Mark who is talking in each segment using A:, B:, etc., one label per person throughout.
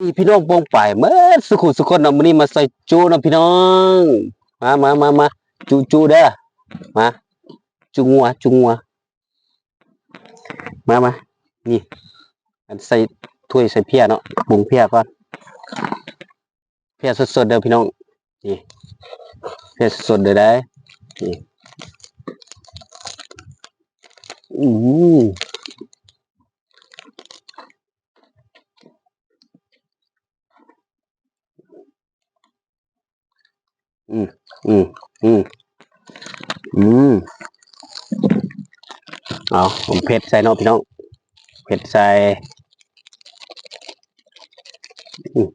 A: นี่พี่น้องโปองไปเมื่อสุขุสุคนเอาไม้นี้มาใส่จูเนาะพี่น้อง มามามามาจูจูเด้อมาจูงัวจูงัวมามานี่อันใส่ถ้วยใส่เพียเนาะปรุงเพียก่อนเพียสดๆเด้อพี่น้องนี่เพียสดๆเด้อได้นี่อือ อืมอืมอืมอืมเอาผมเผ็ดใส่เนาะพี่น้องเผ็ดใส่อืม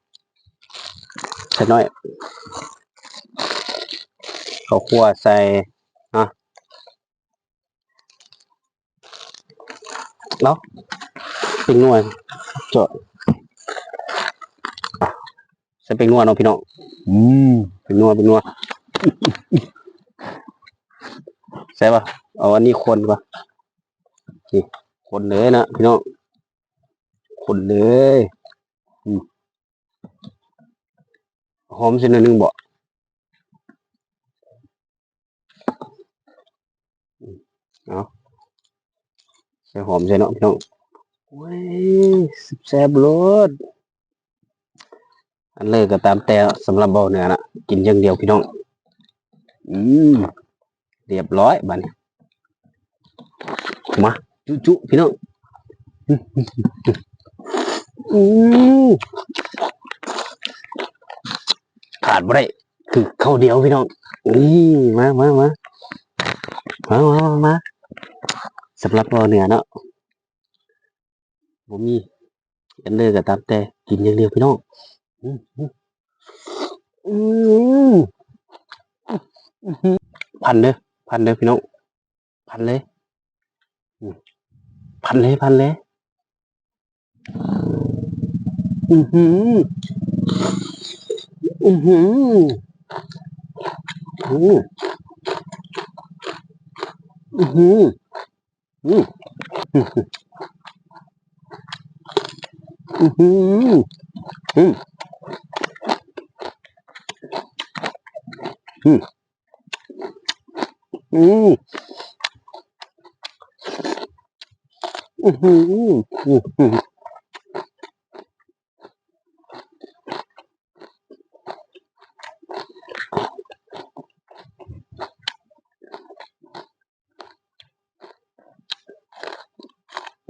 A: ใส่น้อยข้าวคั่วใส่อะเนาะเป็นนวลเจาะอะใส่เป็นนวลเนาะพี่น้อง อืมเป็นนัวเป็นนัวใช่ปะเอาอันนี้คนปะนี่คนเลยนะพี่น้องคนเลยอืมหอมสินหนึงบ่เอาใส่หอมใส่เนาะพี่น้องโอ้ยแซ่บรส อันเลยก็ตามแต่สำหรับเบาเนื้อนะกินอย่างเดียวพี่น้อง อืมเรียบร้อยบัดนี้มาจุจุพี่น้องอืมขาดบ่ได้คือข้าวเหนียวพี่น้องนี่มามามามามามามาสำหรับเราเหนือเนาะผมมีอันเลยก็ตามแต่กินอย่างเดียวพี่น้องอืมอืมอืมอืม พันเด้อพันเด้อพี่น้องพันเลยพันเลยพันเลยอือหืออือหืออืออือหืออืออือหืออือ 음. 음. 음. 음.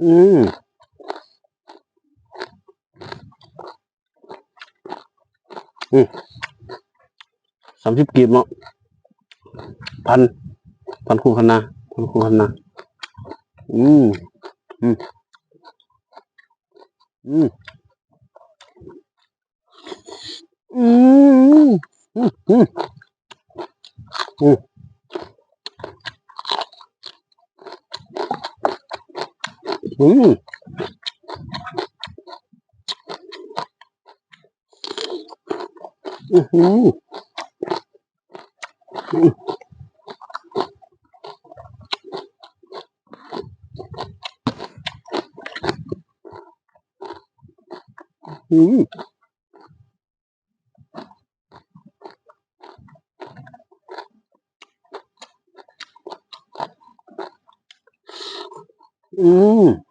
A: 음. 음. สามสิบกีบเนาะพันพันคู่พันนาพันคู่พันนาอืมอืมอืมอืมอืมอืมอืมอืมอืม うん。うん。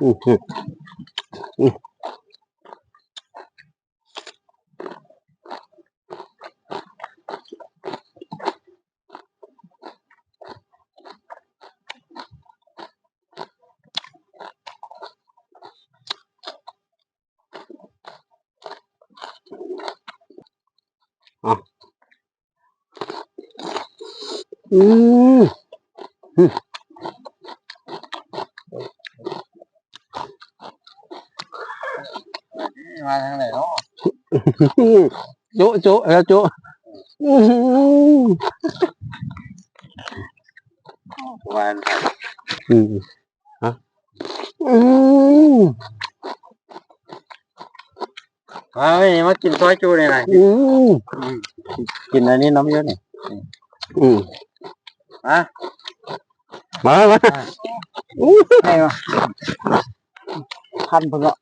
A: うん。Ừ.
B: Ừ. chỗ chỗ ra chỗ quan ừ. hả à, cái gì mất
A: chín xoáy chua này này ừ. chín này nó nóng dưới này ừ. มามา
B: มาอู้ไงวะพันเพิ่งละ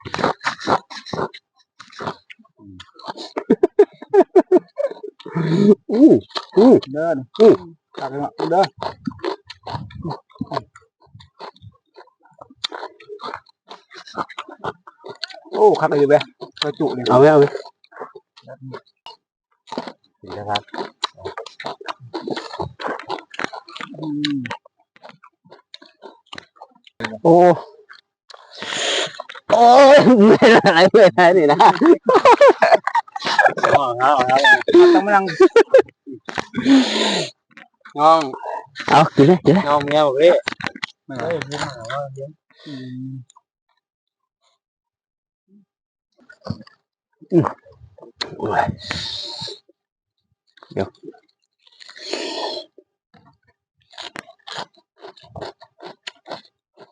A: อู้อู้
B: เดิน
A: อู้
B: ตักเนาะเดินโอ้ขักอยู่เว้ยกระจุเนี่ย
A: เอาไว้เอาไว้ โอ้โอ้ยไม่ได้อะไรไม่ได้นี่น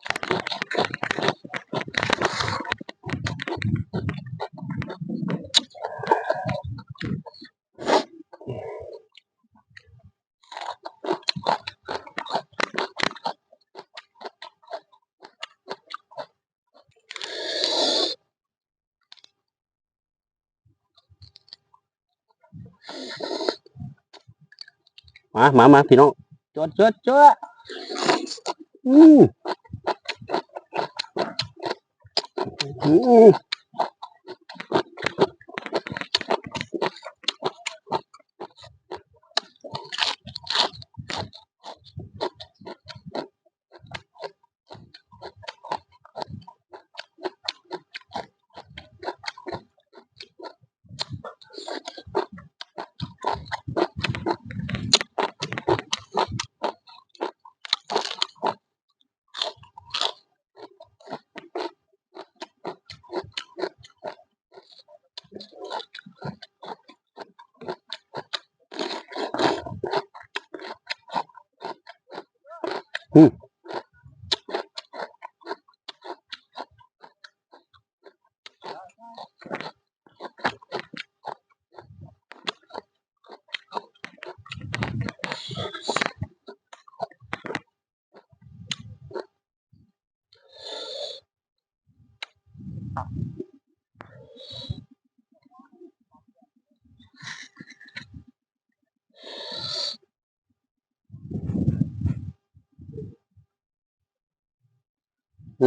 B: มานั่งน้อง
A: เอากินเลยกินเลย
B: น้องเมียบอกเลยเฮ้ยพูดมาว่าเลี้ยง
A: โอ้ยเดี๋ยวมามามาพี่น้องจดจดจดอืม อืม อื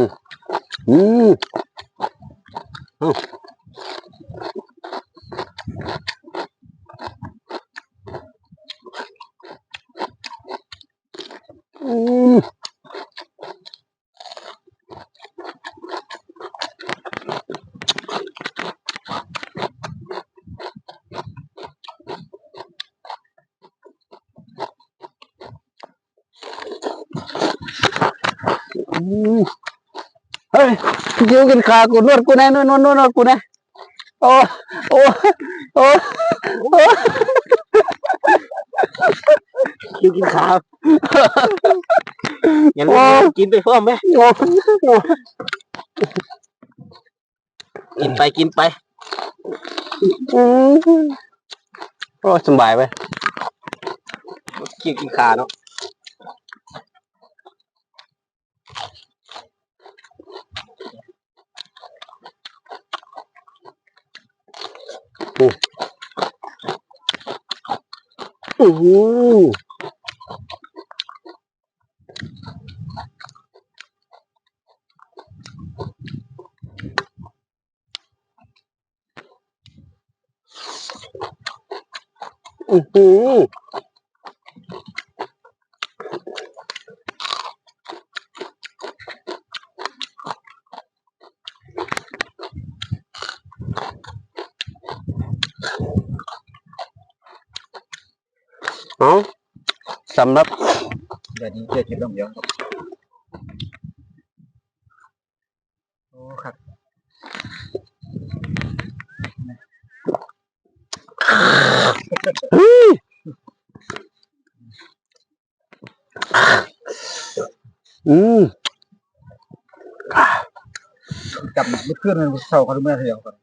A: มเอาอืมอืมเฮ้ยยิ้วกินขากูนวดกูแน่นวดนวดนวดนวดกูแน่โอ้โอ้โอ้โอ้ยิ้วกินขา
B: อย่าลืมกินไปเพิ่มไหม
A: โอ้โอ้
B: กินไปกินไป
A: อืมโอ้สบายไป
B: กินกินขาเนาะ
A: อืมอือหือเอา สำหรับ
B: เดี๋ยวนี้เจอกินน้ำเยอะครับโอ้ครับ
A: อืม
B: จับไม่ขึ้นเลยเศร้ากันเมื่อเดียวกัน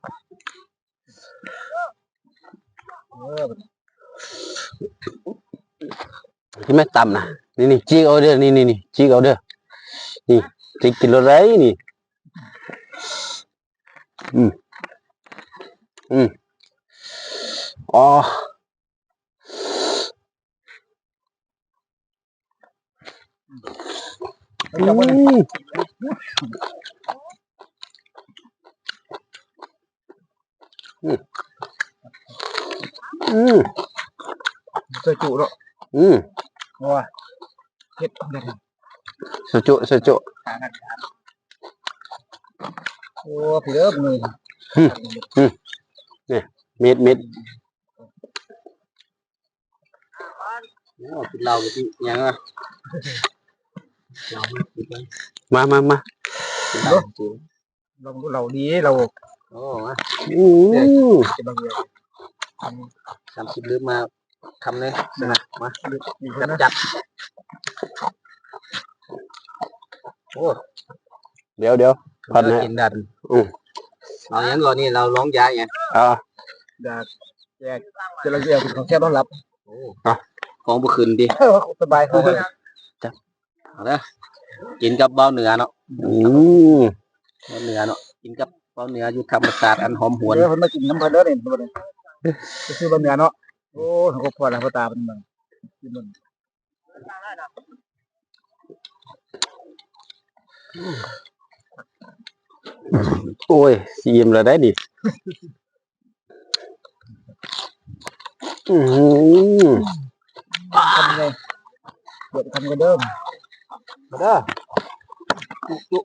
B: เออ
A: เห็นไหมต่ำนะนี่นี่จีกเอาเด้อนี่นี่นี่จีกเอาเด้อนี่จิกกินรถไรนี่อืมอืมอ๋ออื
B: ม
A: อืม
B: จะจุหรอ
A: อืม สุจุสุจุ
B: โอ้พี่เด้อมือ
A: เม็ดเม็ด
B: กินเหล้ากินยังอะ
A: มามามา
B: เราเราดีเรา
C: โอ้มา
A: อืม
B: จะบางอย่าง
C: สามสิบลืมมาทำเลยนะมา
B: มีค
C: จั
B: น
C: ด
B: นะ
C: จัด โอ้
A: เดี๋ยวเดี๋ยวพัน
C: เลิก
A: นะ
C: กินดัน
A: อืม
C: เราอย่างก่อนนี่เราร้องยาอย่าง
A: อ่า
B: ดาแยกจะเราแยกของแค่ต้อนรับ
C: โอ้ของบุคืนดิ
B: สบายเขาเลย
C: เอาละกินกับเบาเหนือเนาะ
A: อืม
C: เบาเหนือเนาะกินกับเบาเหนืออยู่ธรรมศาสตร์อันหอมหวน
B: เดี๋ยวคนมากินน้ำเพลินเด้อเนี่ยตัวนี้ก็คือบะเมียเนาะโอ้เขาก็พอแล้วพ่อตาเป็นมันกินมัน
A: โอ้ยซีมแล้วได้ดิอืม
B: ทำไงเดี๋ยวทำกันเดิม
C: มาเด้อจุจุ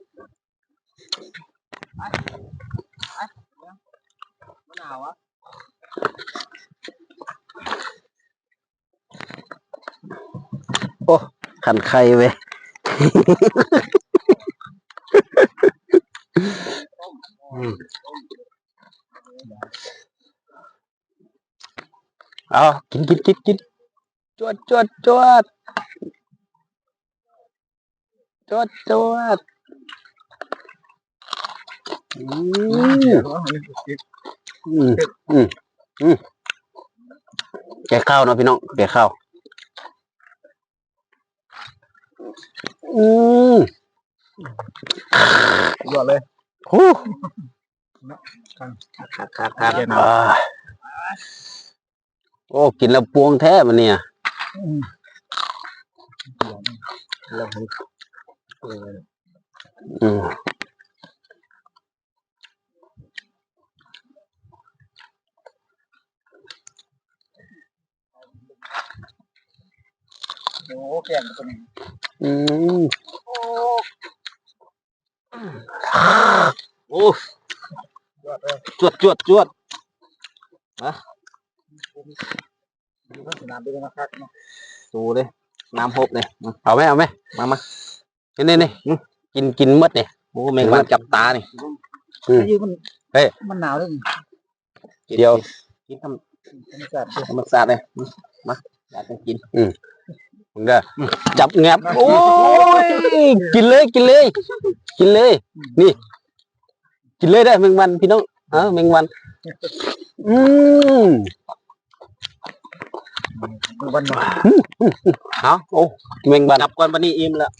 C: มะนาวอะ
A: ขันไข่เว้ย เอากินกินกินกินจวดจวดจวดจวดจวดอืม
B: เดี๋ยวอันนี้กิน
A: อืมอืมอืมแกข้าวเนาะพี่น้องแกข้าวอืม
B: ยอดเลย
A: ฮู้
C: ขาดขาดขาด
A: อ่าโอ้กินแล้วปวงแท้มันเนี่ย
C: เราเห็นเออ
A: อืม
B: โอ้แก่งตัวนี้
A: อืม
C: โอ้
B: ยอดเลย
C: จวดจวดจวด
B: ดูข้างสนามด้วยนะครับเนาะ
C: ดูเลยน้ำพบเลย
A: เอาไหม เอาไหม
C: มามา
A: นี่นี่นี่กินกินหมดเนี่ย
C: โอ้แมงวันจับตานี่
A: อืม
B: ยืมัน
A: เฮ้ย
B: มั มชาติำ
C: ธรรมศาสตร์เลยมาอยากจะกิน
A: มึงเด้อจับแงบโอ้ยกินเลยกินเลย กินเลย นี่ กินเลยได้อแมงวันพี่น้องเออแมงวัน อืม
B: วันมา
A: เอาโอ้แมงวัน
C: จับก่อนวันนี้อิ่มแล้ว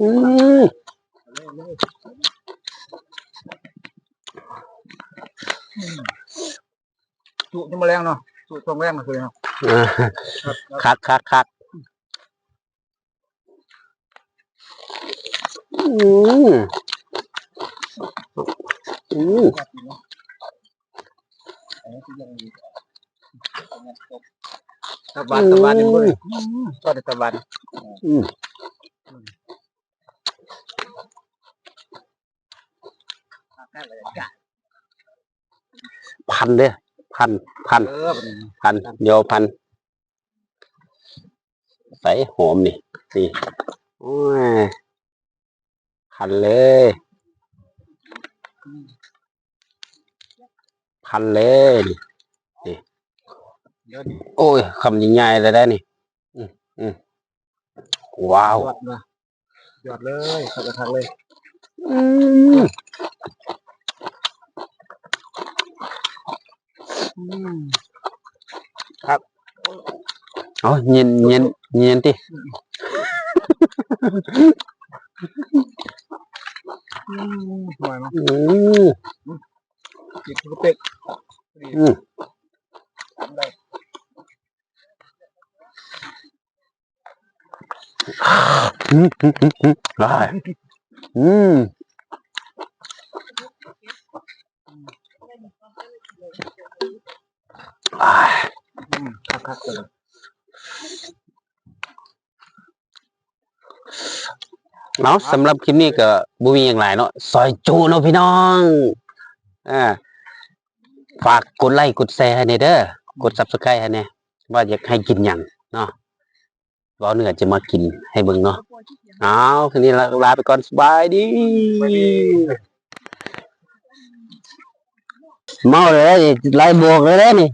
A: อืม
B: จุจะมาแรงเนาะจุตรงแรงมาคือเนาะ
A: คักคักคักอืมอืม
B: ตะวันตะวันนี่ด้ยก็ได้ตะวัน
A: อืมพันเด้อ พันพัน
B: เออ
A: พันเดียวพันใส่หอมนี่นี่โอ้ยพันเลยพันเลยนี่นี่โอ้ยคำยิ่งใหญ่เลยได้นี่อืมอืมว้าวย
B: อดนะยอดเลยเขาจะทักเลย
A: อืม ครับอ๋อย็นย็นย็นที่
B: สวยมั้ย
A: จิบ
B: กระเป็ด
A: อืม
B: ได้
A: อืม เนาะสำหรับคลิปนี้ก็บ่มีอย่างไรเนาะซอยจูเนาะพี่น้องอ่าฝากกดไลค์กดแชร์ให้แน่เด้อกด Subscribe ให้แน่ว่าอยากให้กินหยังเนาะว่าเนื้อจะมากินให้เบิ่งเนาะเอาคืนนี้ลาลาไปก่อนสบายดีเมาเลยนี่ไล่บวกเลยเด้นี่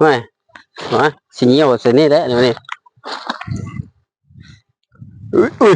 A: ไม่มาสิเหี่ยวเสยนี่เด้อเดี๋ยวนี้อุ้ยอุ้ย